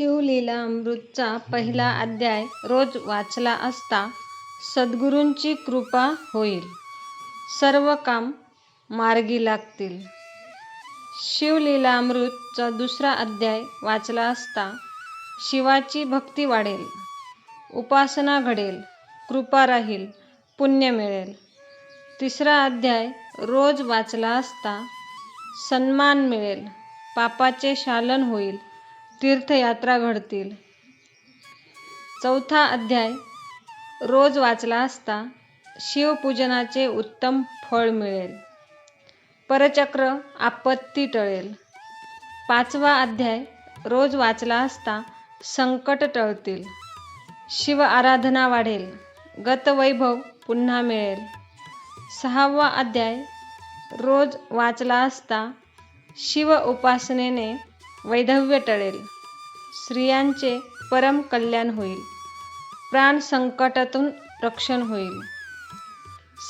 शिवलीलामृतचा पहिला अध्याय रोज वाचला असता सद्गुरूंची कृपा होईल. सर्व काम मार्गी लागतील. शिवलीलामृतचा दुसरा अध्याय वाचला असता शिवाची भक्ती वाढेल. उपासना घडेल. कृपा राहील. पुण्य मिळेल. तिसरा अध्याय रोज वाचला असता सन्मान मिळेल. पापाचे शालन होईल. तीर्थयात्रा घडतील. चौथा अध्याय. रोज वाचला असता शिवपूजनाचे उत्तम फळ मिळेल. परचक्र आपत्ती टळेल. पाचवा अध्याय. रोज वाचला असता संकट टळतील. शिव आराधना वाढेल. गतवैभव पुन्हा मिळेल. सहावा अध्याय. रोज वाचला असता शिव उपासनेने वैधव्य टळेल. स्त्रियांचे परम कल्याण होईल. प्राण संकटातून रक्षण होईल.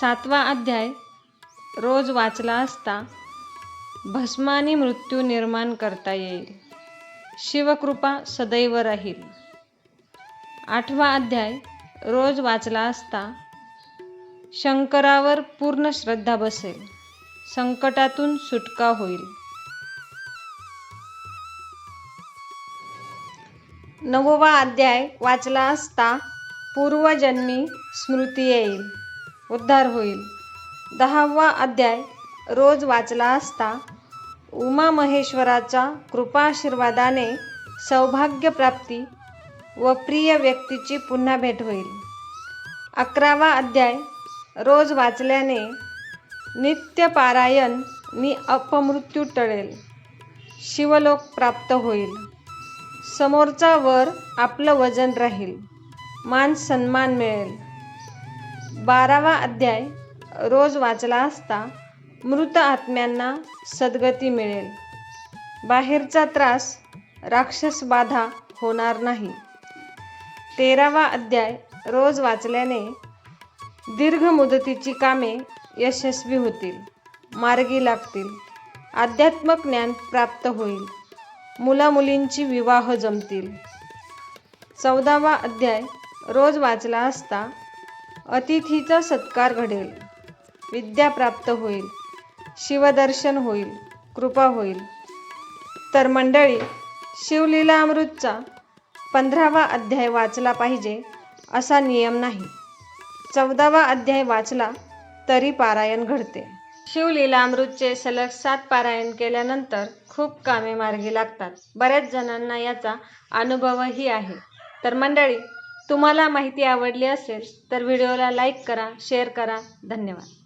सातवा अध्याय. रोज वाचला असता भस्मानी मृत्यू निर्माण करता येईल. शिवकृपा सदैव राहील. आठवा अध्याय. रोज वाचला असता शंकरावर पूर्ण श्रद्धा बसेल. संकटातून सुटका होईल. नववा अध्याय वाचला असता पूर्वजन्मी स्मृती येईल उद्धार होईल. दहावा अध्याय रोज वाचला असता उमा महेश्वराचा कृपाशीर्वादाने सौभाग्यप्राप्ती व प्रिय व्यक्तीची पुन्हा भेट होईल. अकरावा अध्याय रोज वाचल्याने नित्यपारायण नि अपमृत्यू टळेल शिवलोक प्राप्त होईल. समोरचा वर आपलं वजन राहील. मान सन्मान मिळेल. बारावा अध्याय रोज वाचला असता मृत आत्म्यांना सद्गती मिळेल. बाहेरचा त्रास राक्षस बाधा होणार नाही. तेरावा अध्याय रोज वाचल्याने दीर्घ मुदतीची कामे यशस्वी होतील मार्गी लागतील आध्यात्मक ज्ञान प्राप्त होईल. मुलामुलींची विवाह जमतील. चौदावा अध्याय. रोज वाचला असता अतिथीचा सत्कार घडेल. विद्या प्राप्त होईल. शिवदर्शन होईल. कृपा होईल. तर मंडळी शिवलीला अमृतचा पंधरावा अध्याय वाचला पाहिजे असा नियम नाही. चौदावा अध्याय वाचला तरी पारायण घडते. शिवलीला अमृतचे सलग सात पारायण केल्यानंतर खूप कामे मार्गी लागतात. बऱ्याच जणांना याचा अनुभवही आहे. तर मंडळी तुम्हाला माहिती आवडली असेल तर व्हिडिओला लाईक करा शेअर करा. धन्यवाद.